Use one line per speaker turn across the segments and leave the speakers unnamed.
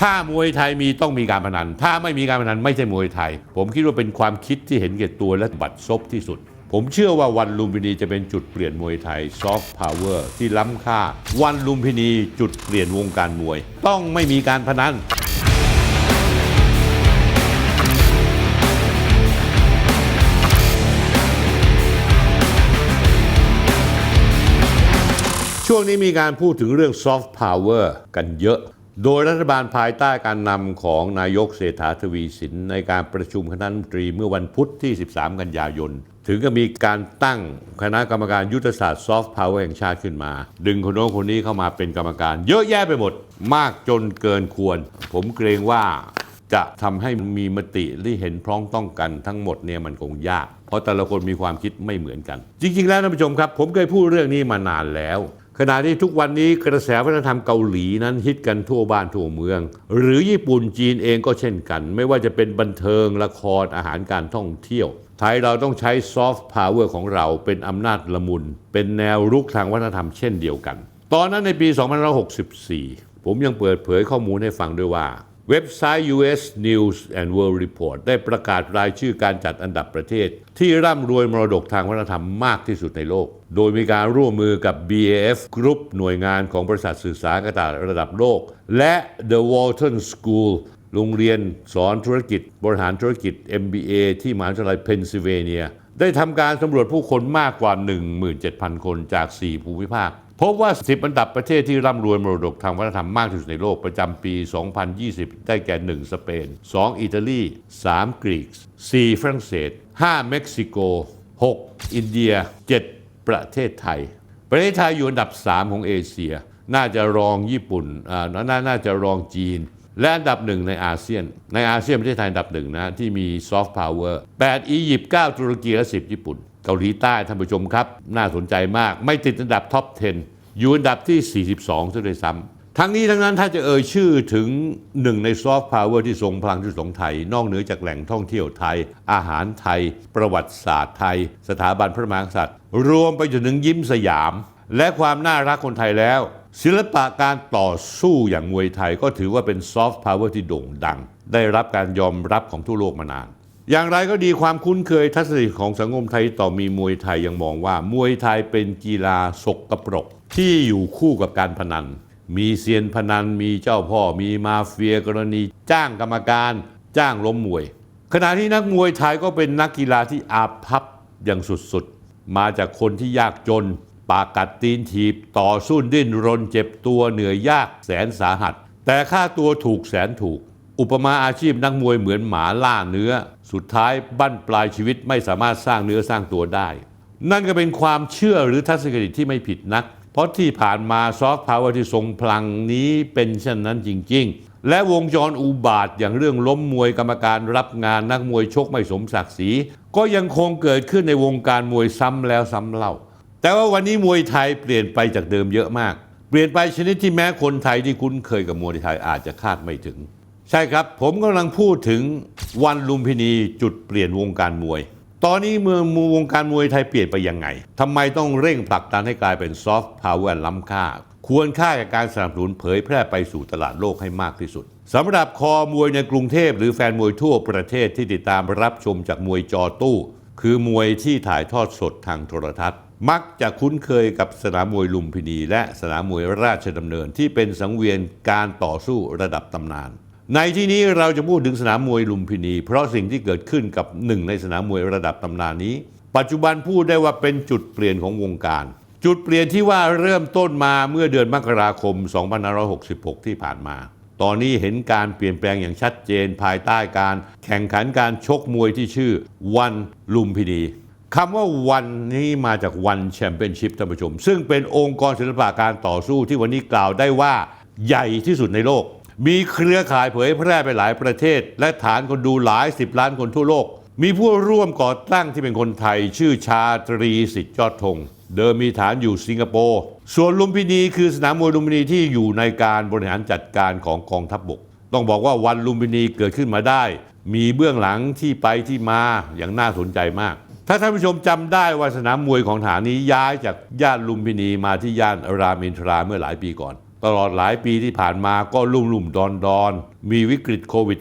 ถ้ามวยไทยมีต้องมีการพนัน ถ้าไม่มีการพนันไม่ใช่มวยไทย ผมคิดว่าเป็นความคิดที่เห็นแก่ตัวและบัดซบที่สุด ผมเชื่อว่าวันลุมพินีจะเป็นจุดเปลี่ยนมวยไทยซอฟต์พาวเวอร์ที่ล้ำค่า วันลุมพินีจุดเปลี่ยนวงการมวย ต้องไม่มีการพนันช่วงนี้มีการพูดถึงเรื่องซอฟต์พาวเวอร์กันเยอะ โดยรัฐบาลภายใต้การนำของนายกเศรษฐาทวีสิน ในการประชุมคณะรัฐมนตรีเมื่อวันพุธที่ 13 กันยายน ถึงก็มีการตั้งคณะกรรมการยุทธศาสตร์ซอฟต์พาวเวอร์แห่งชาติขึ้นมา ดึงคนโน้นคนนี้เข้ามาเป็นกรรมการ เยอะแยะไปหมด มากจนเกินควร ผมเกรงว่าจะทำให้มีมติที่เห็นพร้องต้องกันทั้งหมดเนี่ยมันคงยาก เพราะแต่ละคนมีความคิดไม่เหมือนกัน จริง ๆ แล้วท่านผู้ชมครับ ผมเคยพูดเรื่องนี้มานานแล้ว ขณะที่ทุกวันนี้กระแสวัฒนธรรมเกาหลีนั้นฮิตกันทั่วบ้านทั่วเมือง หรือญี่ปุ่นจีนเองก็เช่นกัน ไม่ว่าจะเป็นบันเทิงละครอาหารการท่องเที่ยว ไทยเราต้องใช้ซอฟต์พาวเวอร์ของเราเป็นอำนาจละมุน เป็นแนวรุกทางวัฒนธรรมเช่นเดียวกัน ตอนนั้นในปี 2564 ผมยังเปิดเผยข้อมูลให้ฟังด้วยว่า เว็บไซต์ US News and World Report ได้ประกาศรายชื่อการจัดอันดับประเทศ ที่ร่ำรวยมรดกทางวัฒนธรรมมากที่สุดในโลก โดยมีการร่วมมือกับ BAF Group หน่วยงานของบริษัทสื่อสารกระดาษระดับโลก และ The Walton School โรงเรียนสอนธุรกิจ บริหารธุรกิจ MBA ที่มหาวิทยาลัยเพนซิลเวเนีย ได้ทำการสำรวจผู้คนมากกว่า 17,000 คนจาก 4 ภูมิภาค พบว่า 10 อันดับประเทศที่ร่ำรวยมรดกทางวัฒนธรรมมากที่สุดในโลกประจำปี 2020 ได้แก่ 1 สเปน 2 อิตาลี 3 กรีก 4 ฝรั่งเศส 5 เม็กซิโก 6 อินเดีย 7 ประเทศไทย ประเทศไทยอยู่อันดับ 3 ของเอเชีย น่าจะรองญี่ปุ่นอ่านาน่าจะรองจีน และอันดับหนึ่งในอาเซียน ในอาเซียนประเทศไทยอันดับหนึ่งนะที่มีซอฟต์พาวเวอร์8อียิปต์9ตุรกีและ10 ญี่ปุ่น เกาหลีใต้ท่านผู้ชมครับ น่าสนใจมาก ไม่ติดอันดับท็อป 10 อยู่อันดับที่ 42ซะด้วยซ้ำทั้งนี้ทั้งนั้นถ้าจะเอ่ยชื่อถึงหนึ่งในซอฟต์พาวเวอร์ที่ทรงพลังที่สุดของไทย นอกเหนือจากแหล่งท่องเที่ยวไทย อาหารไทย ประวัติศาสตร์ไทย สถาบันพระมหากษัตริย์ รวมไปจนถึงยิ้มสยาม และความน่ารักคนไทยแล้ว ศิลปะการต่อสู้อย่างมวยไทยก็ถือว่าเป็นซอฟต์พาวเวอร์ที่โด่งดัง ได้รับการยอมรับของทั่วโลกมานาน อย่างไรก็ดีความคุ้นเคยทัศนคติของสังคมไทยต่อมีมวยไทยยังมองว่ามวยไทยเป็นกีฬาสกปรก ที่อยู่คู่กับการพนัน มีเซียนพนันมีเจ้าพ่อมีมาเฟียกรณี จ้างกรรมการ จ้างล้มมวย ขณะที่นักมวยไทยก็เป็นนักกีฬาที่อาภัพอย่างสุดๆ มาจากคนที่ยากจน ปากกัดตีนถีบต่อสู้ดิ้นรนเจ็บตัวเหนื่อยยากแสนสาหัส แต่ค่าตัวถูกแสนถูก อุปมาอาชีพนักมวยเหมือนหมาล่าเนื้อ สุดท้ายบั้นปลายชีวิตไม่สามารถสร้างเนื้อสร้างตัวได้ นั่นก็เป็นความเชื่อหรือทัศนคติที่ไม่ผิดนัก เพราะที่ผ่านมาซอฟต์พาวเวอร์ที่ทรงพลังนี้เป็นเช่นนั้นจริง ๆ และวงจรอุบาทอย่างเรื่องล้มมวยกรรมการรับงานนักมวยชกไม่สมศักดิ์ศรีก็ยังคงเกิดขึ้นในวงการมวยซ้ำแล้วซ้ำเล่า แต่ว่าวันนี้มวยไทยเปลี่ยนไปจากเดิมเยอะมาก เปลี่ยนไปชนิดที่แม้คนไทยที่คุ้นเคยกับมวยไทยอาจจะคาดไม่ถึง ใช่ครับ ผมกำลังพูดถึงวันลุมพินีจุดเปลี่ยนวงการมวย ตอนนี้เมืองมวงการมวยไทยเปลี่ยนไปยังไงทำไมต้องเร่งผลักดันให้กลายเป็นซอฟต์พาวเวอร์ล้ำค่า ควรค่ากับการสนับสนุนเผยแพร่ไปสู่ตลาดโลกให้มากที่สุดสำหรับคอมวยในกรุงเทพหรือแฟนมวยทั่วประเทศที่ติดตามรับชมจากมวยจอตู้ คือมวยที่ถ่ายทอดสดทางโทรทัศน์ มักจะคุ้นเคยกับสนามมวยลุมพินี และสนามมวยราชดำเนินที่เป็นสังเวียนการต่อสู้ระดับตำนาน ในที่นี้เราจะพูดถึงสนามมวยลุมพินี เพราะสิ่งที่เกิดขึ้นกับหนึ่งในสนามมวยระดับตำนานนี้ ปัจจุบันพูดได้ว่าเป็นจุดเปลี่ยนของวงการ จุดเปลี่ยนที่ว่าเริ่มต้นมาเมื่อเดือนมกราคม 2566 ที่ผ่านมา ตอนนี้เห็นการเปลี่ยนแปลงอย่างชัดเจนภายใต้การแข่งขันการชกมวยที่ชื่อวันลุมพินีคำว่าวันนี้มาจากวันแชมเปี้ยนชิพท่านผู้ชม ซึ่งเป็นองค์กรศิลปะการต่อสู้ที่วันนี้กล่าวได้ว่าใหญ่ที่สุดในโลก มีเครือข่ายเผยแพร่ไปหลายประเทศ และฐานคนดูหลายสิบล้านคนทั่วโลก มีผู้ร่วมก่อตั้งที่เป็นคนไทย ชื่อชาตรีสิทธิ์ยอดธงเดิมมีฐานอยู่สิงคโปร์ ส่วนลุมพินีคือสนามมวยลุมพินีที่อยู่ในการบริหารจัดการของกองทัพบบก ต้องบอกว่าวันลุมพินีเกิดขึ้นมาได้ มีเบื้องหลังที่ไปที่มาอย่างน่าสนใจมาก ถ้าท่านผู้ชมจำได้ว่าสนามมวยของฐานนี้ย้ายจากย่านลุมพินีมาที่ย่านรามอินทราเมื่อหลายปีก่อน ตลอดหลายปีที่ผ่านมาก็ลุ่มลุ่มดอนดอนมีวิกฤตโควิด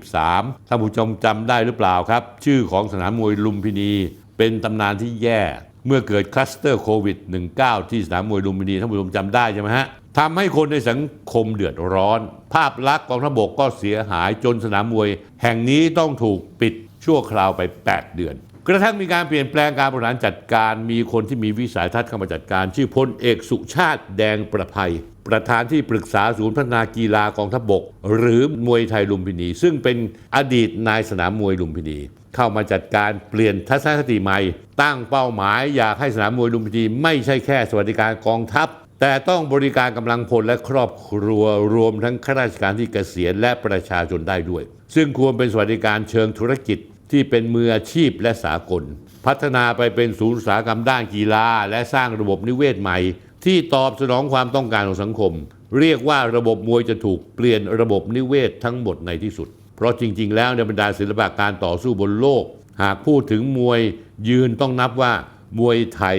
2063ท่านผู้ชมจำได้หรือเปล่าครับ ชื่อของสนามมวยลุมพินี เป็นตำนานที่แย่เมื่อเกิดคลัสเตอร์โควิด -19 ที่สนามมวยลุมพินีท่านผู้ชมจำได้ใช่ไหมฮะทำให้คนในสังคมเดือดร้อน ภาพลักษณ์กองทัพบกก็เสียหายจนสนามมวย แห่งนี้ต้องถูกปิดชั่วคราวไป 8 เดือน กระทั่งมีการเปลี่ยนแปลงการบริหารจัดการมีคนที่มีวิสัยทัศน์เข้ามาจัดการ ชื่อพลเอกสุชาติแดงประภัย ประธานที่ปรึกษาศูนย์พัฒนากีฬากองทัพบก หรือมวยไทยลุมพินี ซึ่งเป็นอดีตนายสนามมวยลุมพินี เข้ามาจัดการเปลี่ยนทัศนคติใหม่ ตั้งเป้าหมายอยากให้สนามมวยลุมพินี ไม่ใช่แค่สวัสดิการกองทัพ แต่ต้องบริการกำลังพลและครอบครัวรวมทั้งข้าราชการที่เกษียณและประชาชนได้ด้วย ซึ่งควรเป็นสวัสดิการเชิงธุรกิจ ที่เป็นมืออาชีพและสากล พัฒนาไปเป็นศูนย์อุตสาหกรรมด้านกีฬา และสร้างระบบนิเวศใหม่ ที่ตอบสนองความต้องการของสังคม เรียกว่าระบบมวยจะถูกเปลี่ยนระบบนิเวศทั้งหมดในที่สุด เพราะจริง ๆ แล้วในบรรดาศิลปะการต่อสู้บนโลก หากพูดถึงมวยยืนต้องนับว่ามวยไทย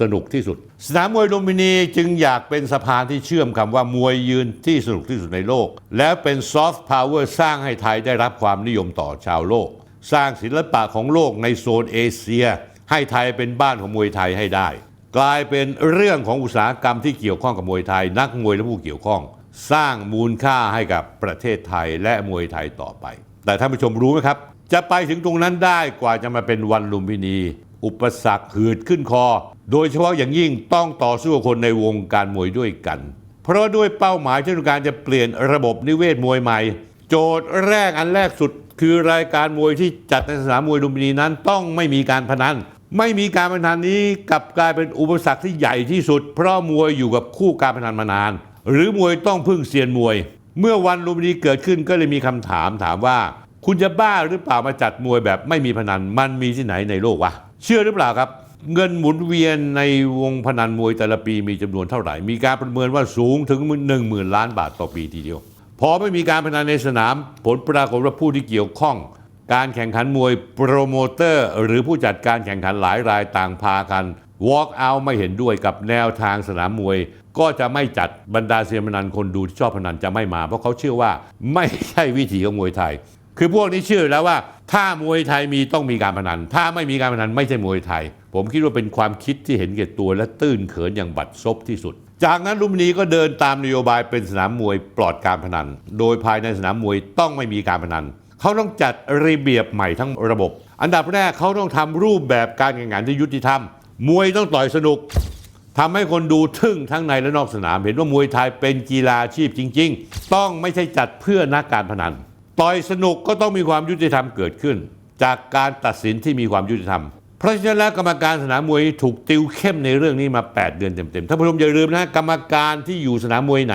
สนุกที่สุด สนามมวยลุมพินีจึงอยากเป็นสะพานที่เชื่อมคำว่ามวยยืนที่สนุกที่สุดในโลก แล้วเป็นซอฟต์พาวเวอร์สร้างให้ไทยได้รับความนิยมต่อชาวโลก สร้างศิลปะของโลกในโซนเอเชีย ให้ไทยเป็นบ้านของมวยไทยให้ได้ กลายเป็นเรื่องของอุตสาหกรรมที่เกี่ยวข้องกับมวยไทย นักมวยและผู้เกี่ยวข้อง สร้างมูลค่าให้กับประเทศไทยและมวยไทยต่อไป แต่ท่านผู้ชมรู้ไหมครับ จะไปถึงตรงนั้นได้กว่าจะมาเป็นวันลุมพินี อุปสรรคหืดขึ้นคอ โดยเฉพาะอย่างยิ่งต้องต่อสู้กับคนในวงการมวยด้วยกัน เพราะด้วยเป้าหมายที่ต้องการจะเปลี่ยนระบบนิเวศมวยใหม่ โจทย์แรกอันแรกสุด คือรายการมวยที่จัดในสนามมวยลุมพินีนั้นต้องไม่มีการพนัน ไม่มีการพนันนี้กลับกลายเป็นอุปสรรคที่ใหญ่ที่สุด เพราะมวยอยู่กับคู่การพนันมานาน หรือมวยต้องพึ่งเซียนมวย เมื่อวันลุมพินีเกิดขึ้นก็เลยมีคำถามถามว่า คุณจะบ้าหรือเปล่ามาจัดมวยแบบไม่มีพนันมันมีที่ไหนในโลกวะเชื่อหรือเปล่าครับเงินหมุนเวียนในวงพนันมวยแต่ละปีมีจำนวนเท่าไหร่ มีการประเมินว่าสูงถึง 1 0,000 ล้านบาทต่อปีทีเดียว พอไม่มีการพนันในสนาม ผลปรากฏว่าผู้ที่เกี่ยวข้อง การแข่งขันมวยโปรโมเตอร์ หรือผู้จัดการแข่งขันหลายรายต่างพากัน walk out ไม่เห็นด้วยกับแนวทางสนามมวย ก็จะไม่จัดบรรดาเซียนพนันคนดูที่ชอบพนันจะไม่มา เพราะเขาเชื่อว่าไม่ใช่วิถีของมวยไทย คือพวกนี้เชื่อแล้วว่า ถ้ามวยไทยมีต้องมีการพนัน ถ้าไม่มีการพนันไม่ใช่มวยไทย ผมคิดว่าเป็นความคิดที่เห็นแก่ตัวและตื้นเขินอย่างบัดซบที่สุด จากนั้นลุมพินีก็เดินตามนโยบายเป็นสนามมวยปลอดการพนัน โดยภายในสนามมวยต้องไม่มีการพนัน เขาต้องจัดระเบียบใหม่ทั้งระบบ อันดับแรกเขาต้องทำรูปแบบการแข่งขันที่ยุติธรรม มวยต้องต่อยสนุกทำให้คนดูทึ่งทั้งในและนอกสนาม เห็นว่ามวยไทยเป็นกีฬาอาชีพจริง ๆ ต้องไม่ใช่จัดเพื่อนักการพนัน ต่อยสนุกก็ต้องมีความยุติธรรมเกิดขึ้น จากการตัดสินที่มีความยุติธรรม เพราะฉะนั้นแล้วกรรมการสนามมวยถูกติวเข้มในเรื่องนี้มา 8 เดือนเต็มๆท่านผู้ชมอย่าลืมนะกรรมการที่อยู่สนามมวยไหน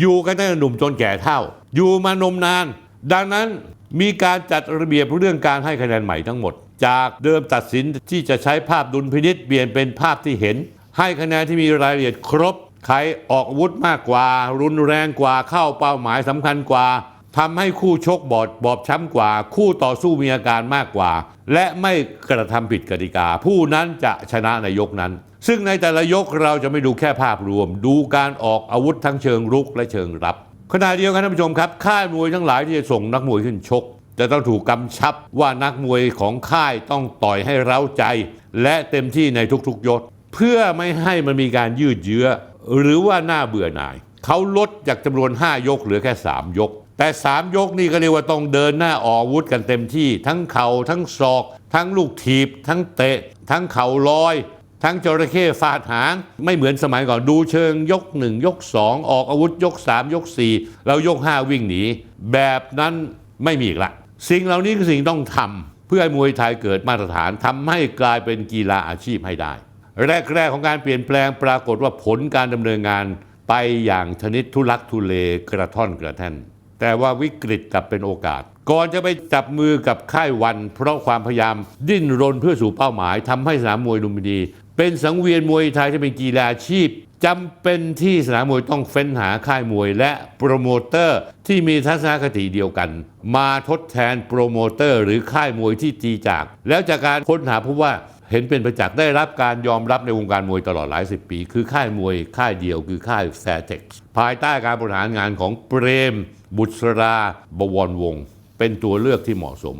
อยู่กันตั้งแต่หนุ่มจนแก่เท่า อยู่มานมนาน ดังนั้นมีการจัดระเบียบเรื่องการให้คะแนนใหม่ทั้งหมด จากเดิมตัดสินที่จะใช้ภาพดุลพินิษเปลี่ยนเป็นภาพที่เห็น ให้คะแนนที่มีรายละเอียดครบใครออกอาวุธมากกว่า รุนแรงกว่าเข้าเป้าหมายสำคัญกว่า ทำให้คู่ชกบอดบอบช้ำกว่า คู่ต่อสู้มีอาการมากกว่า และไม่กระทำผิดกติกา ผู้นั้นจะชนะในยกนั้น ซึ่งในแต่ละยกเราจะไม่ดูแค่ภาพรวม ดูการออกอาวุธทั้งเชิงรุกและเชิงรับ ขณะเดียวกันท่านผู้ชมครับ ค่ายมวยทั้งหลายที่จะส่งนักมวยขึ้นชก จะต้องถูกกำชับว่านักมวยของค่ายต้องต่อยให้เร้าใจ และเต็มที่ในทุกๆยศเพื่อไม่ให้มันมีการยืดเยื้อ หรือว่าน่าเบื่อหน่าย เขาลดจากจำนวน 5 ยกเหลือแค่ 3 ยก แต่3ยกนี่ก็เรียกว่าต้องเดินหน้าออกอาวุธกันเต็มที่ ทั้งเข่าทั้งศอก ทั้งลูกถีบ ทั้งเตะ ทั้งเข่าลอย ทั้งจระเข้ฟาดหาง ไม่เหมือนสมัยก่อนดูเชิงยก1ยก2องออกอาวุธยก3ยก4แล้วยก5วิ่งหนี แบบนั้นไม่มีอีกละ สิ่งเหล่านี้คือสิ่งต้องทำเพื่อให้มวยไทยเกิดมาตรฐานทำให้กลายเป็นกีฬาอาชีพให้ได้ แรกๆของการเปลี่ยนแปลงปรากฏว่าผลการดำเนินงานไปอย่างชนิดทุลักทุเลกระท่อนกระแท่น แต่ว่าวิกฤตกลับเป็นโอกาส ก่อนจะไปจับมือกับค่ายวัน เพราะความพยายามดิ้นรนเพื่อสู่เป้าหมายทำให้สนามมวยลุมพินี เป็นสังเวียนมวยไทยที่เป็นกีฬาอาชีพจำเป็นที่สนามมวยต้องเฟ้นหาค่ายมวยและโปรโมเตอร์ที่มีทัศนคติเดียวกัน มาทดแทนโปรโมเตอร์หรือค่ายมวยที่ตีจาก แล้วจากการค้นหาพบว่าเห็นเป็นประจักษ์ได้รับการยอมรับในวงการมวยตลอดหลายสิบปี คือค่ายมวยค่ายเดียวคือค่ายแฟร์เท็กภายใต้การบริหารงานของเปรม บุษราบวรวงศ์เป็นตัวเลือกที่เหมาะสม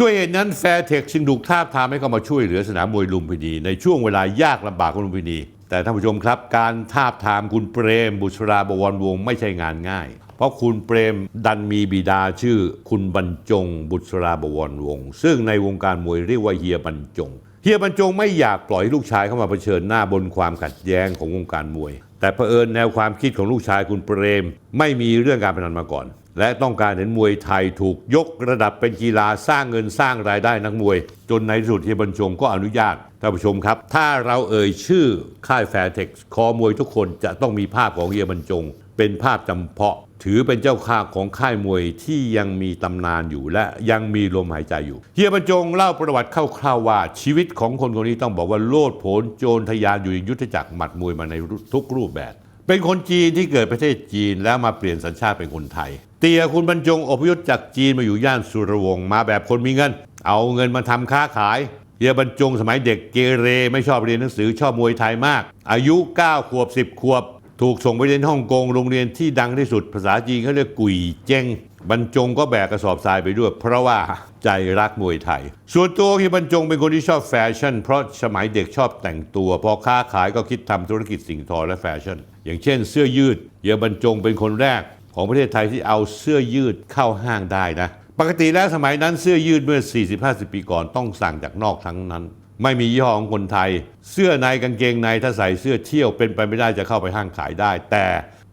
ด้วยเหตุนั้นแฟร์เทคจึงถูกทาทามให้เข้ามาช่วยเหลือสนามมวยลุมพินี ในช่วงเวลายากลำบากของลุมพินี แต่ท่านผู้ชมครับ การทาบทามคุณเปรม บุษราบวรวงศ์ไม่ใช่งานง่าย เพราะคุณเปรมดันมีบิดาชื่อ คุณบรรจง บุษราบวรวงศ์ซึ่งในวงการมวยเรียกว่าเฮียบรรจง ฮียบรรจงไม่อยากปล่อยลูกชายเข้ามาเผชิญหน้าบนความขัดแย้งของวงการมวย แต่เผอิญแนวความคิดของลูกชายคุณเปรม ไม่มีเรื่องการพนันมาก่อน และต้องการเห็นมวยไทยถูกยกระดับเป็นกีฬาสร้างเงินสร้างรายได้นักมวย จนในที่สุดเฮียบรรจงก็อนุญาตท่านผู้ชมครับ ถ้าเราเอ่ยชื่อค่ายแฟร์เท็กซ์คอมวยทุกคนจะต้องมีภาพของเฮียบรรจง เป็นภาพจำเพาะ ถือเป็นเจ้าข้าของค่ายมวยที่ยังมีตำนานอยู่และยังมีลมหายใจอยู่ เฮียบรรจงเล่าประวัติคร่าวๆว่า ชีวิตของคนคนนี้ต้องบอกว่าโลดโผนโจรทะยานอยู่ในยุทธจักรหมัดมวยมาในทุกรูปแบบ เป็นคนจีนที่เกิดประเทศจีนแล้วมาเปลี่ยนสัญชาติเป็นคนไทย เตียคุณบรรจงอพยพจากจีนมาอยู่ย่านสุรวงศ์มาแบบคนมีเงิน เอาเงินมาทำค้าขายเฮียบรรจงสมัยเด็กเกเรไม่ชอบเรียนหนังสือชอบมวยไทยมาก อายุ 9 ขวบ 10 ขวบ ถูกส่งไปเรียนฮ่องกงโรงเรียนที่ดังที่สุด ภาษาจีนเขาเรียกกุยเจ้งบรรจงก็แบกกระสอบทรายไปด้วย เพราะว่าใจรักมวยไทย ส่วนตัวเฮียบรรจงเป็นคนที่ชอบแฟชั่น เพราะสมัยเด็กชอบแต่งตัว พอค้าขายก็คิดทำธุรกิจสิ่งทอและแฟชั่น อย่างเช่นเสื้อยืดเยบรรจงเป็นคนแรก ของประเทศไทยที่เอาเสื้อยืดเข้าห้างได้นะ ปกติแล้วสมัยนั้นเสื้อยืดเมื่อ 40-50 ปีก่อนต้องสั่งจากนอกทั้งนั้น ไม่มียี่ห้อของคนไทย เสื้อในกางเกงในถ้าใส่เสื้อเที่ยวเป็นไปไม่ได้จะเข้าไปห้างขายได้ แต่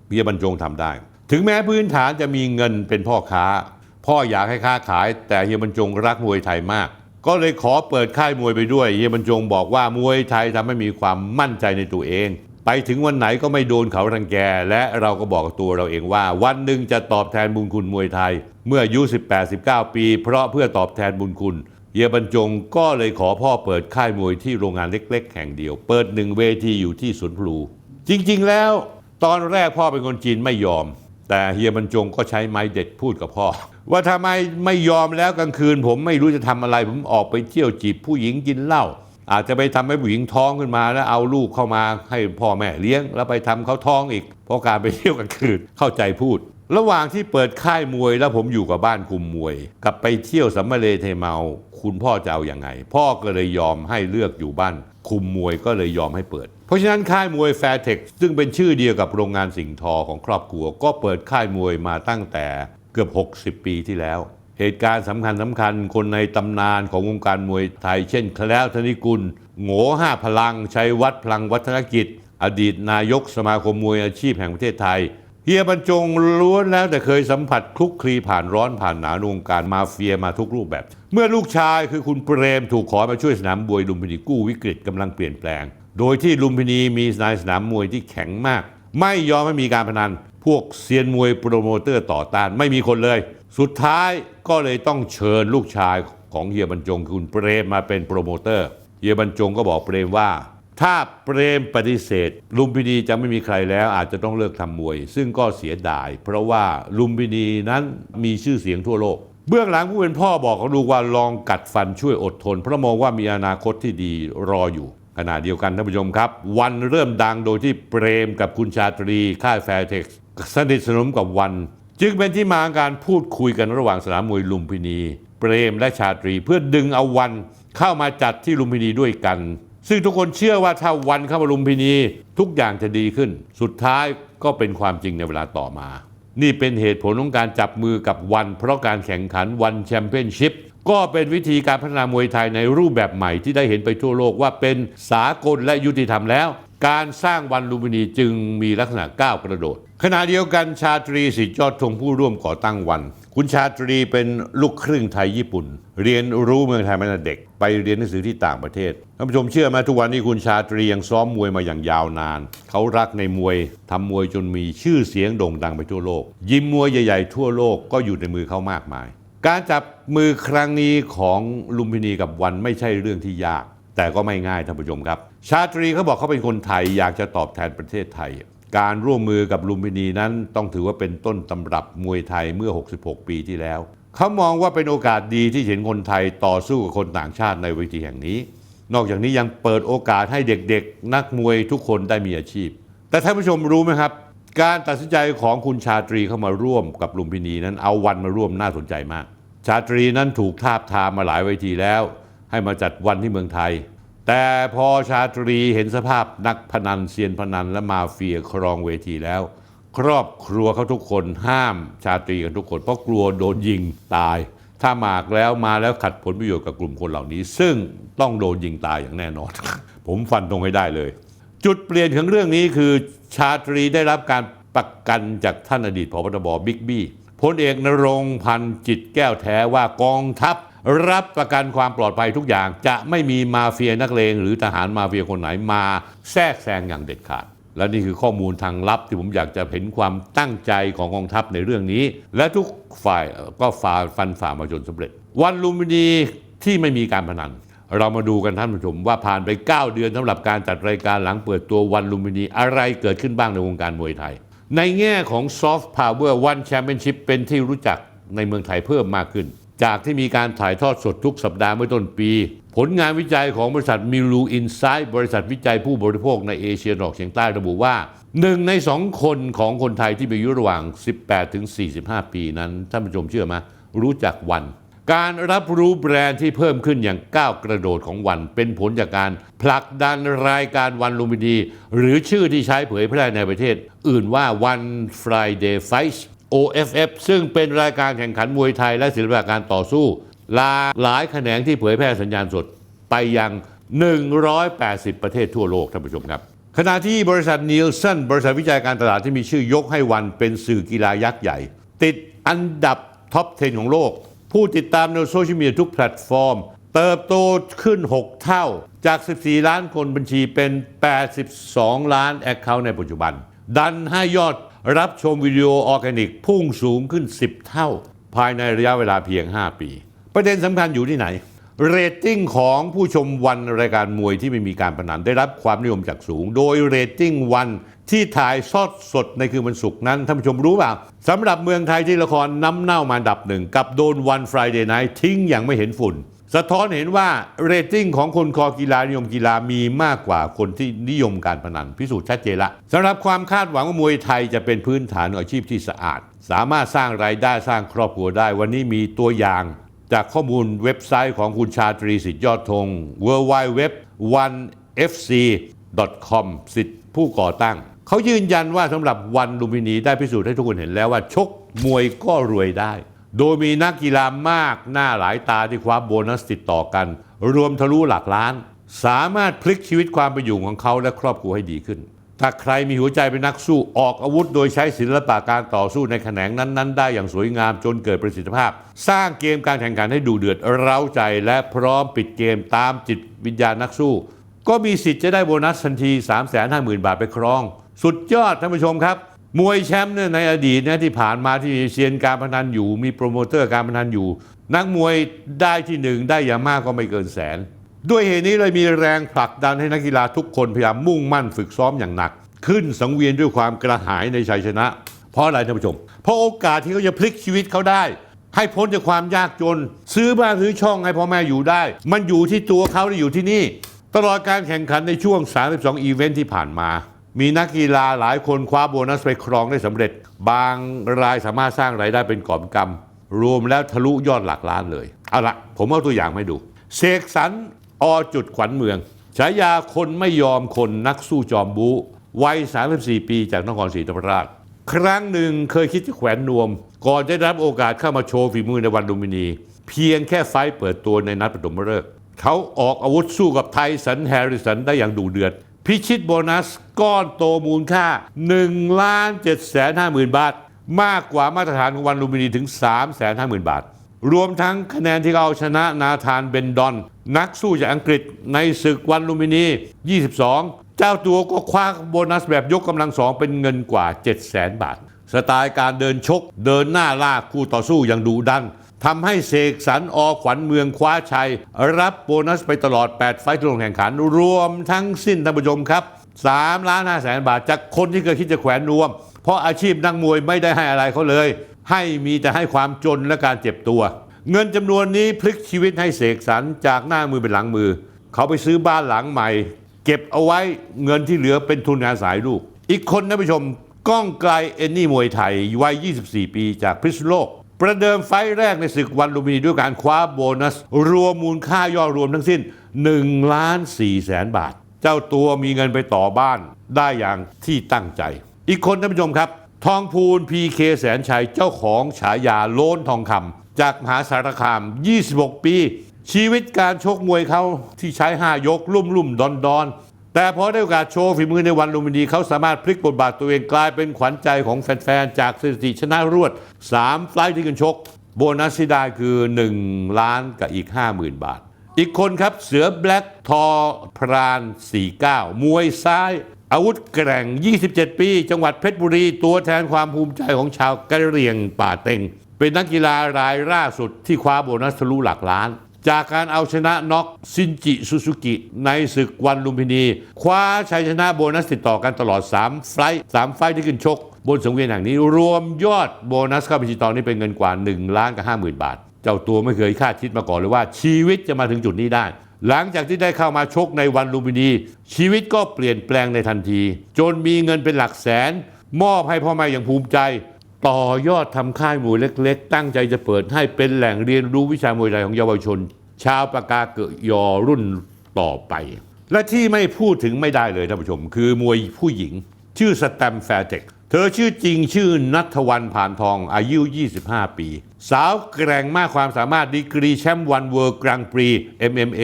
เฮียบรรจงทำได้ ถึงแม้พื้นฐานจะมีเงินเป็นพ่อค้า พ่ออยากให้ค้าขาย แต่เฮียบรรจงรักมวยไทยมาก ก็เลยขอเปิดค่ายมวยไปด้วยเฮียบรรจงบอกว่ามวยไทยทำให้มีความมั่นใจในตัวเอง ไปถึงวันไหนก็ไม่โดนเขารังแก และเราก็บอกตัวเราเองว่า วันหนึ่งจะตอบแทนบุญคุณมวยไทย เมื่ออายุ18-19 ปี เพราะเพื่อตอบแทนบุญคุณ เฮียบรรจงก็เลยขอพ่อเปิดค่ายมวยที่โรงงานเล็ก ๆ แห่งเดียว เปิดหนึ่งเวทีอยู่ที่สวนพลู จริงๆ แล้ว ตอนแรกพ่อเป็นคนจีนไม่ยอม แต่เฮียบรรจงก็ใช้ไม้เด็ดพูดกับพ่อ ว่าทำไมไม่ยอมแล้วกลางคืน ผมไม่รู้จะทำอะไร ผมออกไปเที่ยวจีบผู้หญิงกินเหล้าอาจจะไปทำให้ผู้หญิงท้องขึ้นมาแล้วเอาลูกเข้ามาให้พ่อแม่เลี้ยง แล้วไปทำเขาท้องอีก เพราะการไปเที่ยวกลางคืนเข้าใจพูด ระหว่างที่เปิดค่ายมวยแล้วผมอยู่กับบ้านคุมมวย กับไปเที่ยวสัมมาเลเทเมา คุณพ่อจะเอาอย่างไง พ่อก็เลยยอมให้เลือกอยู่บ้านคุมมวยก็เลยยอมให้เปิด เพราะฉะนั้นค่ายมวยแฟร์เทคซึ่งเป็นชื่อเดียวกับโรงงานสิงห์ทอของครอบครัว ก็เปิดค่ายมวยมาตั้งแต่เกือบ 60 ปีที่แล้ว เหตุการณ์สำคัญสำคัญคนในตำนานของวงการมวยไทย เช่นคแล้วธนิกุลโง่ห้าพลังชัยวัฒน์พลังวัฒนกิจ อดีตนายกสมาคมมวยอาชีพแห่งประเทศไทย เฮียบรรจงล้วนแล้วแต่เคยสัมผัสคลุกคลีผ่านร้อนผ่านหนาวนวงการมาเฟียมาทุกรูปแบบ เมื่อลูกชายคือคุณเปรมถูกขอมาช่วยสนามมวยลุมพินีกู้วิกฤตกำลังเปลี่ยนแปลง โดยที่ลุมพินีมีนายสนามมวยที่แข็งมาก ไม่ยอมให้มีการพนัน พวกเซียนมวยโปรโมเตอร์ต่อต้านไม่มีคนเลย สุดท้ายก็เลยต้องเชิญลูกชายของเฮียบรรจงคุณเปรมมาเป็นโปรโมเตอร์เฮียบรรจงก็บอกเปรมว่า ถ้าเปรมปฏิเสธ ลุมพินีจะไม่มีใครแล้วอาจจะต้องเลิกทำมวย ซึ่งก็เสียดาย เพราะว่าลุมพินีนั้นมีชื่อเสียงทั่วโลก เบื้องหลังผู้เป็นพ่อบอกกับลูกว่าลองกัดฟันช่วยอดทน เพราะมองว่ามีอนาคตที่ดีรออยู่ ขณะเดียวกันท่านผู้ชมครับ วันเริ่มดังโดยที่เปรมกับคุณชาตรีค่ายแฟร์เท็กซ์สนิทสนมกับวัน จึงเป็นที่มาของการพูดคุยกันระหว่างสนามมวยลุมพินี เปรมและชาตรีเพื่อดึงเอาวันเข้ามาจัดที่ลุมพินีด้วยกัน ซึ่งทุกคนเชื่อว่าถ้าวันเข้ามาลุมพินี ทุกอย่างจะดีขึ้น สุดท้ายก็เป็นความจริงในเวลาต่อมา นี่เป็นเหตุผลของการจับมือกับวัน เพราะการแข่งขันวันแชมเปี้ยนชิพก็เป็นวิธีการพัฒนามวยไทยในรูปแบบใหม่ที่ได้เห็นไปทั่วโลกว่าเป็นสากลและยุติธรรมแล้ว การสร้างวันลุมพินีจึงมีลักษณะก้าวกระโดด ขณะเดียวกันชาตรีสิทธิยอดธงผู้ร่วมก่อตั้งวัน คุณชาตรีเป็นลูกครึ่งไทยญี่ปุ่น เรียนรู้เมืองไทยมาตั้งแต่เด็ก ไปเรียนหนังสือที่ต่างประเทศท่านผู้ชมเชื่อไหมทุกวันนี้คุณชาตรียังซ้อมมวยมาอย่างยาวนาน เขารักในมวยทำมวยจนมีชื่อเสียงโด่งดังไปทั่วโลก ยิมมวยใหญ่ๆทั่วโลกก็อยู่ในมือเขามากมาย การจับมือครั้งนี้ของลุมพินีกับวันไม่ใช่เรื่องที่ยาก แต่ก็ไม่ง่ายท่านผู้ชมครับ ชาตรีเขาบอกเขาเป็นคนไทยอยากจะตอบแทนประเทศไทย การร่วมมือกับลุมพินีนั้นต้องถือว่าเป็นต้นตำรับมวยไทยเมื่อ 66 ปีที่แล้ว เขามองว่าเป็นโอกาสดีที่เห็นคนไทยต่อสู้กับคนต่างชาติในเวทีแห่งนี้ นอกจากนี้ยังเปิดโอกาสให้เด็กๆ นักมวยทุกคนได้มีอาชีพ แต่ท่านผู้ชมรู้ไหมครับ การตัดสินใจของคุณชาตรีเข้ามาร่วมกับลุมพินีนั้นเอาวันมาร่วมน่าสนใจมาก ชาตรีนั้นถูกทาบทามมาหลายเวทีแล้ว ให้มาจัดวันที่เมืองไทย แต่พอชาตรีเห็นสภาพนักพนันเซียนพนันและมาเฟียครองเวทีแล้ว ครอบครัวเขาทุกคนห้ามชาตรีกันทุกคน เพราะกลัวโดนยิงตาย ถ้ามากแล้วมาแล้วขัดผลประโยชน์กับกลุ่มคนเหล่านี้ ซึ่งต้องโดนยิงตายอย่างแน่นอน ผมฟันตรงให้ได้เลย จุดเปลี่ยนของเรื่องนี้คือชาตรีได้รับการประกันจากท่านอดีตพบตบบิ๊กบี้พลเอกนรงพันธ์จิตแก้วแท้ว่ากองทัพ รับประกันความปลอดภัยทุกอย่าง จะไม่มีมาเฟียนักเลง หรือทหารมาเฟียคนไหนมาแทรกแซงอย่างเด็ดขาด และนี่คือข้อมูลทางลับที่ผมอยากจะเห็นความตั้งใจของกองทัพในเรื่องนี้ และทุกฝ่ายก็ฝ่าฟันฝ่ามาจนสำเร็จ วันลุมพินีที่ไม่มีการพนันเรามาดูกันท่านผู้ชมว่าผ่านไป 9 เดือนสำหรับการจัดรายการหลังเปิดตัววันลุมพินีอะไรเกิดขึ้นบ้างในวงการมวยไทย ในแง่ของซอฟต์พาวเวอร์วันแชมเปี้ยนชิพเป็นที่รู้จักในเมืองไทยเพิ่มมากขึ้น จากที่มีการถ่ายทอดสดทุกสัปดาห์เมื่อต้นปี ผลงานวิจัยของบริษัทมิลูอินไซด์บริษัทวิจัยผู้บริโภคในเอเชียตะวันออกเฉียงใต้ระบุว่าหนึ่งในสองคนของคนไทยที่มีอายุระหว่าง 18 ถึง 45 ปีนั้นท่านผู้ชมเชื่อไหมรู้จักวัน การรับรู้แบรนด์ที่เพิ่มขึ้นอย่างก้าวกระโดดของวัน เป็นผลจากการผลักดันรายการวันลุมพินี หรือชื่อที่ใช้เผยแพร่ในประเทศ อื่นว่า One Friday Fights OFF ซึ่งเป็นรายการแข่งขันมวยไทยและศิลปะการต่อสู้ ลาหลายแขนงที่เผยแพร่สัญญาณสดไปยัง 180 ประเทศทั่วโลกท่านผู้ชมครับ ขณะที่บริษัทนิลสันบริษัทวิจัยการตลาดที่มีชื่อยกให้วันเป็นสื่อกีฬายักษ์ใหญ่ ติดอันดับท็อป 10 ของโลก ผู้ติดตามในโซเชียลมีเดียทุกแพลตฟอร์ม เติบโตขึ้น 6 เท่าจาก 14 ล้านคนบัญชีเป็น 82 ล้านแอคเคาท์ในปัจจุบัน ดันให้ยอด รับชมวิดีโอออร์แกนิกพุ่งสูงขึ้น 10 เท่า ภายในระยะเวลาเพียง 5 ปี ประเด็นสำคัญอยู่ที่ไหน เรตติ้งของผู้ชมวันรายการมวยที่ไม่มีการพนันได้รับความนิยมจากสูง โดยเรตติ้งวันที่ถ่ายทอดสดในคืนวันศุกร์นั้นท่านผู้ชมรู้เปล่าสำหรับเมืองไทยที่ละครน้ำเน่ามาดับหนึ่งกับโดนวัน Friday Night ทิ้งอย่างไม่เห็นฝุ่น สะท้อนเห็นว่าเรตติ้งของคนคอกีฬานิยมกีฬามีมากกว่าคนที่นิยมการพนันพิสูจน์ชัดเจนละสำหรับความคาดหวังว่ามวยไทยจะเป็นพื้นฐานอาชีพที่สะอาด สามารถสร้างรายได้สร้างครอบครัวได้ วันนี้มีตัวอย่าง จากข้อมูลเว็บไซต์ของคุณชาตรีสิทธิยอดธง w w w 1 f c com สิทธิผู้ก่อตั้ง เขายืนยันว่าสำหรับวันลุมพินีได้พิสูจน์ให้ทุกคนเห็นแล้วว่าชกมวยก็รวยได้ โดยมีนักกีฬามากหน้าหลายตาที่คว้าโบนัสติดต่อกัน รวมทะลุหลักล้าน สามารถพลิกชีวิตความเป็นอยู่ของเขาและครอบครัวให้ดีขึ้น ถ้าใครมีหัวใจเป็นนักสู้ออกอาวุธ โดยใช้ศิลปะการต่อสู้ในแขนงนั้น ๆ ได้อย่างสวยงามจนเกิดประสิทธิภาพ สร้างเกมการแข่งขันให้ดูเดือดเร้าใจและพร้อมปิดเกมตามจิตวิญญาณนักสู้ ก็มีสิทธิ์จะได้โบนัสทันที 3 5 0 0 0 0บาทไปครอง สุดยอดท่านผู้ชมครับ มวยแชมป์เนี่ยในอดีตเนี่ยที่ผ่านมาที่เซียนการพนันอยู่ มีโปรโมเตอร์การพนันอยู่ นักมวยได้ที่หนึ่งได้อย่างมากก็ไม่เกินแสน ด้วยเหตุนี้เลยมีแรงผลักดันให้นักกีฬาทุกคนพยายามมุ่งมั่นฝึกซ้อมอย่างหนัก ขึ้นสังเวียนด้วยความกระหายในชัยชนะ เพราะอะไรท่านผู้ชม เพราะโอกาสที่เขาจะพลิกชีวิตเขาได้ ให้พ้นจากความยากจน ซื้อบ้านซื้อช่องให้พ่อแม่อยู่ได้ มันอยู่ที่ตัวเขาที่อยู่ที่นี่ ตลอดการแข่งขันในช่วง 32 อีเวนท์ที่ผ่านมา มีนักกีฬาหลายคนคว้าโบนัสไปครองได้สำเร็จ บางรายสามารถสร้างรายได้เป็นกอบกำรวมแล้วทะลุยอดหลักล้านเลย เอาละผมเอาตัวอย่างมาให้ดูเสกสรรอจุดขวัญเมืองฉายาคนไม่ยอมคนนักสู้จอมบูวัย 34 ปีจากนครศรีธรรมราช ครั้งหนึ่งเคยคิดจะแขวนนวม ก่อนจะได้รับโอกาสเข้ามาโชว์ฝีมือในวันลุมพินี เพียงแค่ไฟต์เปิดตัวในนัดปฐมฤกษ์เขาออกอาวุธสู้กับไทสันแฮร์ริสันได้อย่างดุเดือด พิชิตโบนัสก้อนโตมูลค่า1ล้าน7แสน5หมื่นบาท มากกว่ามาตรฐานของวันลุมพินีถึง3แสน5หมื่นบาท รวมทั้งคะแนนที่เขาเอาชนะนาธานเบนดอน นักสู้จากอังกฤษในศึกวันลุมพินี 22 เจ้าตัวก็คว้าโบนัสแบบยกกำลังสองเป็นเงินกว่า 7 0 0 0 0 0 บาท สไตล์การเดินชก เดินหน้าลากคู่ต่อสู้อย่างดุดัน ทำให้เสกสรรอขวัญเมืองคว้าชัย รับโบนัสไปตลอด 8 ไฟต์ที่ลงแข่งขัน รวมทั้งสิ้นท่านผู้ชมครับ3ล้าน5แสนบาท จากคนที่เคยคิดจะแขวนนวม เพราะอาชีพนักมวยไม่ได้ให้อะไรเขาเลย ให้มีแต่ให้ความจนและการเจ็บตัว เงินจำนวนนี้พลิกชีวิตให้เสกสรรจากหน้ามือเป็นหลังมือ เขาไปซื้อบ้านหลังใหม่ เก็บเอาไว้เงินที่เหลือเป็นทุนงานสายลูก อีกคนนะผู้ชมก้องไกลเอนนี่มวยไทยวัย 24 ปีจากพิษณุโลก ประเดิมไฟแรกในศึกวันลุมพินีด้วยการคว้าโบนัส รวมมูลค่ายอดรวมทั้งสิ้น1ล้าน4แสนบาท เจ้าตัวมีเงินไปต่อบ้านได้อย่างที่ตั้งใจ อีกคนท่านผู้ชมครับ ทองพูนพีเคแสนชัยเจ้าของฉายาโล้นทองคำจากมหาสารคาม 26 ปี ชีวิตการชกมวยเขาที่ใช้ 5 ยกลุ่มลุ่มดอนดอน แต่พอได้โอกาสโชว์ฝีมือในวันลุมพินีเขาสามารถพลิกบทบาทตัวเองกลายเป็นขวัญใจของแฟน ๆ จากสถิติชนะรวด 3 ไฟล์ที่กันชก โบนัสที่ได้คือ 1 ล้านกับอีก 50,000 บาท อีกคนครับเสือแบล็กทอพราน 49 มวยซ้าย อาวุธแกร่ง 27 ปี จังหวัดเพชรบุรี ตัวแทนความภูมิใจของชาวกะเหรี่ยงป่าเต็ง เป็นนักกีฬารายล่าสุดที่คว้าโบนัสทะลุหลักล้าน จากการเอาชนะน็อกซินจิซูซูกิ ในศึกวันลุมพินี คว้าชัยชนะโบนัสติดต่อกันตลอด 3 ไฟล์3ไฟล์ที่ขึ้นชก บนสังเวียนแห่งนี้ รวมยอดโบนัสเข้าบัญชีตอนนี้เป็นเงินกว่า 1 ล้านกับ 50,000 บาท เจ้าตัวไม่เคยคาดคิดมาก่อนเลยว่า ชีวิตจะมาถึงจุดนี้ได้ หลังจากที่ได้เข้ามาชกในวันลุมพินี ชีวิตก็เปลี่ยนแปลงในทันที จนมีเงินเป็นหลักแสน มอบให้พ่อแม่อย่างภูมิใจ ต่อยอดทำค่ายมวยเล็ก ๆ ตั้งใจจะเปิดให้เป็นแหล่งเรียนรู้วิชามวยไทยของเยาวชน ชาวปากกาเกยอรุ่นต่อไป และที่ไม่พูดถึงไม่ได้เลยท่านผู้ชม คือมวยผู้หญิง ชื่อสแตมแฟร์เทคเธอชื่อจริงชื่อนัทวันผ่านทองอายุ 25 ปี สาวแกร่งมากความสามารถดีกรีแชมป์วันเวิร์กรังปรี MMA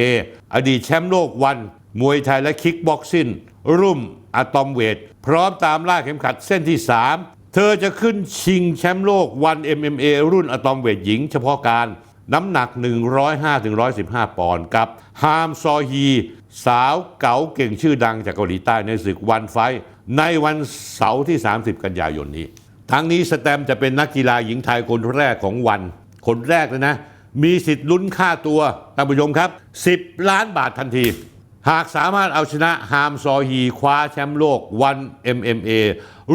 อดีตแชมป์โลกวัน มวยไทยและคิกบ็อกซิ่งรุ่มอะตอมเวท พร้อมตามล่าเข็มขัดเส้นที่ 3 เธอจะขึ้นชิงแชมป์โลกวัน MMA รุ่นอะตอมเวทหญิง เฉพาะการน้ำหนัก 105-115 ปอนด์กับฮามซอฮี สาวเก๋าเก่งชื่อดังจากเกาหลีใต้ในศึกวันไฟ ในวันเสาร์ที่ 30 กันยายนนี้ ทั้งนี้สแตมจะเป็นนักกีฬาหญิงไทยคนแรกของวัน คนแรกเลยนะ มีสิทธิ์ลุ้นค่าตัวท่านผู้ชมครับ 10 ล้านบาททันที หากสามารถเอาชนะฮามซอฮีคว้าแชมป์โลกวัน MMA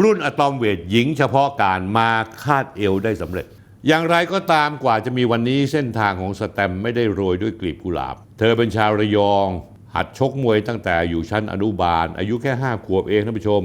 รุ่นอะตอมเวทหญิงเฉพาะการมาคาดเอวได้สำเร็จ อย่างไรก็ตามกว่าจะมีวันนี้เส้นทางของสแตมไม่ได้โรยด้วยกลีบกุหลาบ เธอเป็นชาวระยอง หัดชกมวยตั้งแต่อยู่ชั้นอนุบาล อายุแค่ 5 ขวบเองท่านผู้ชม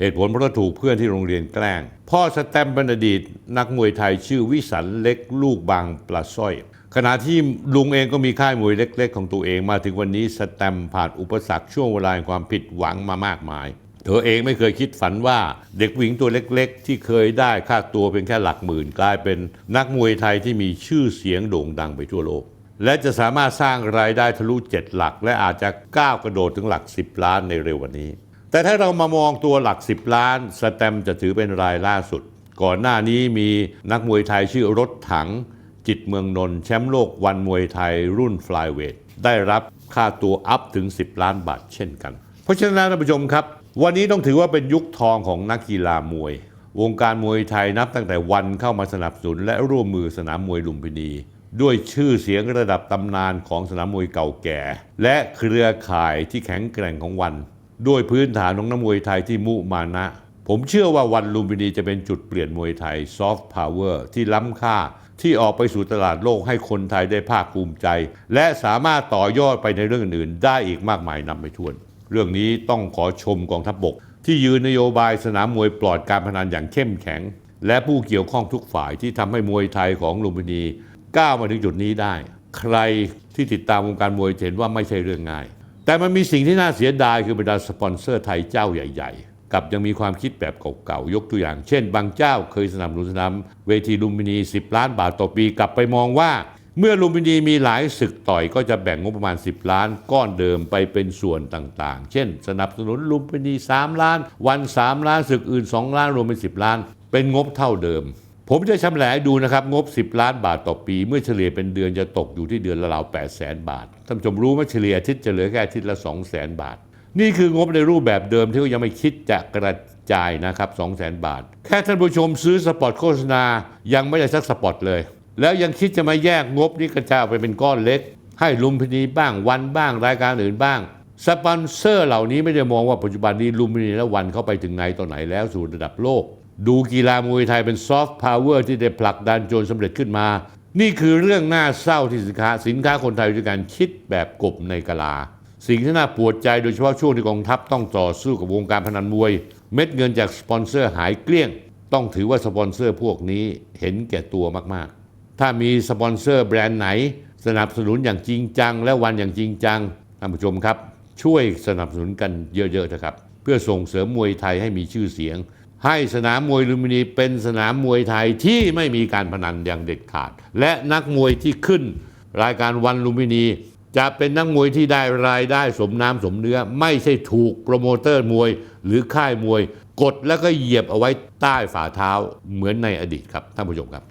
เหตุผลเพราะถูกเพื่อนที่โรงเรียนแกล้ง พ่อสแตมเป็นอดีตนักมวยไทยชื่อวิสันเล็กลูกบางปลาสร้อย ขณะที่ลุงเองก็มีค่ายมวยเล็ก ๆ ของตัวเองมาถึงวันนี้สแตมผ่านอุปสรรคช่วงเวลาความผิดหวังมามากมาย เธอเองไม่เคยคิดฝันว่าเด็กผู้หญิงตัวเล็ก ๆ ที่เคยได้ค่าตัวเป็นแค่หลักหมื่น กลายเป็นนักมวยไทยที่มีชื่อเสียงโด่งดังไปทั่วโลก และจะสามารถสร้างรายได้ทะลุเจ็ดหลัก และอาจจะก้าวกระโดดถึงหลัก 10 ล้านในเร็ววันนี้ แต่ถ้าเรามามองตัวหลัก 10 ล้าน สแตมจะถือเป็นรายล่าสุด ก่อนหน้านี้มีนักมวยไทยชื่อรถถัง จิตเมืองนนท์แชมป์โลกวันมวยไทยรุ่นฟลายเวทได้รับค่าตัวอัพถึง 10 ล้านบาทเช่นกัน เพราะฉะนั้นท่านผู้ชมครับ วันนี้ต้องถือว่าเป็นยุคทองของนักกีฬามวย วงการมวยไทยนับตั้งแต่วันเข้ามาสนับสนุนและร่วมมือสนามมวยลุมพินี ด้วยชื่อเสียงระดับตำนานของสนามมวยเก่าแก่ และเครือข่ายที่แข็งแกร่งของวัน ด้วยพื้นฐานของนักมวยไทยที่มุมานะ ผมเชื่อว่าวันลุมพินีจะเป็นจุดเปลี่ยนมวยไทยซอฟต์พาวเวอร์ที่ล้ำค่า ที่ออกไปสู่ตลาดโลกให้คนไทยได้ภาคภูมิใจ และสามารถต่อยอดไปในเรื่องอื่นได้อีกมากมายนำไปทวน เรื่องนี้ต้องขอชมกองทัพบบก ที่ยืนนโยบายสนามมวยปลอดการพนันอย่างเข้มแข็ง และผู้เกี่ยวข้องทุกฝ่ายที่ทำให้มวยไทยของลุมพินีก้าวมาถึงจุดนี้ได้ ใครที่ติดตามวงการมวยเห็นว่าไม่ใช่เรื่องง่าย แต่มันมีสิ่งที่น่าเสียดายคือบรรดาสปอนเซอร์ไทยเจ้าใหญ่ ๆ กับยังมีความคิดแบบเก่าๆ ยกตัวอย่าง เช่น บางเจ้าเคยสนับสนุนสนามเวทีลุมพินี 10 ล้านบาทต่อปีกลับไปมองว่า เมื่อลุมพินีมีหลายศึกต่อยก็จะแบ่งงบประมาณ 10 ล้านก้อนเดิมไปเป็นส่วนต่างๆ เช่น สนับสนุนลุมพินี 3 ล้าน วัน 3 ล้านศึกอื่น 2 ล้านรวมเป็น 10 ล้าน เป็นงบเท่าเดิมผมจะชำแหละดูนะครับ งบ 10 ล้านบาทต่อปี เมื่อเฉลี่ยเป็นเดือนจะตกอยู่ที่เดือนละราว8แสนบาท ท่านผู้ชมรู้ว่าเฉลี่ยอาทิตย์จะเหลือแค่อาทิตย์ละ2แสนบาท นี่คืองบในรูปแบบเดิมที่เขายังไม่คิดจะกระจายนะครับ2แสนบาท แค่ท่านผู้ชมซื้อสปอตโฆษณา ยังไม่ได้สักสปอตเลย แล้วยังคิดจะมาแยกงบนี้กระจายไปเป็นก้อนเล็ก ให้ลุมพินีบ้างวันบ้างรายการอื่นบ้าง สปอนเซอร์เหล่านี้ไม่ได้มองว่าปัจจุบันนี้ลุมพินีและวันเข้าไปถึงไหนต่อไหนแล้วสู่ระดับโลก ดูกีฬามวยไทยเป็นซอฟต์พาวเวอร์ที่ได้ผลักดันจนสำเร็จขึ้นมา นี่คือเรื่องน่าเศร้าที่สินค้าสินค้าคนไทยด้วยการคิดแบบกบในกะลา สิ่งที่น่าปวดใจโดยเฉพาะช่วงที่กองทัพต้องต่อสู้กับวงการพนันมวย เม็ดเงินจากสปอนเซอร์หายเกลี้ยง ต้องถือว่าสปอนเซอร์พวกนี้เห็นแก่ตัวมากๆ ถ้ามีสปอนเซอร์แบรนด์ไหน สนับสนุนอย่างจริงจัง และวันอย่างจริงจังท่านผู้ชมครับ ช่วยสนับสนุนกันเยอะๆนะครับ เพื่อส่งเสริมมวยไทยให้มีชื่อเสียง ให้สนามมวยลุมพินีเป็นสนามมวยไทยที่ไม่มีการพนันอย่างเด็ดขาด และนักมวยที่ขึ้นรายการวันลุมพินี จะเป็นนักมวยที่ได้รายได้สมน้ำสมเนื้อ ไม่ใช่ถูกโปรโมเตอร์มวย หรือค่ายมวย กดแล้วก็เหยียบเอาไว้ใต้ฝ่าเท้าเหมือนในอดีตครับท่านผู้ชมครับ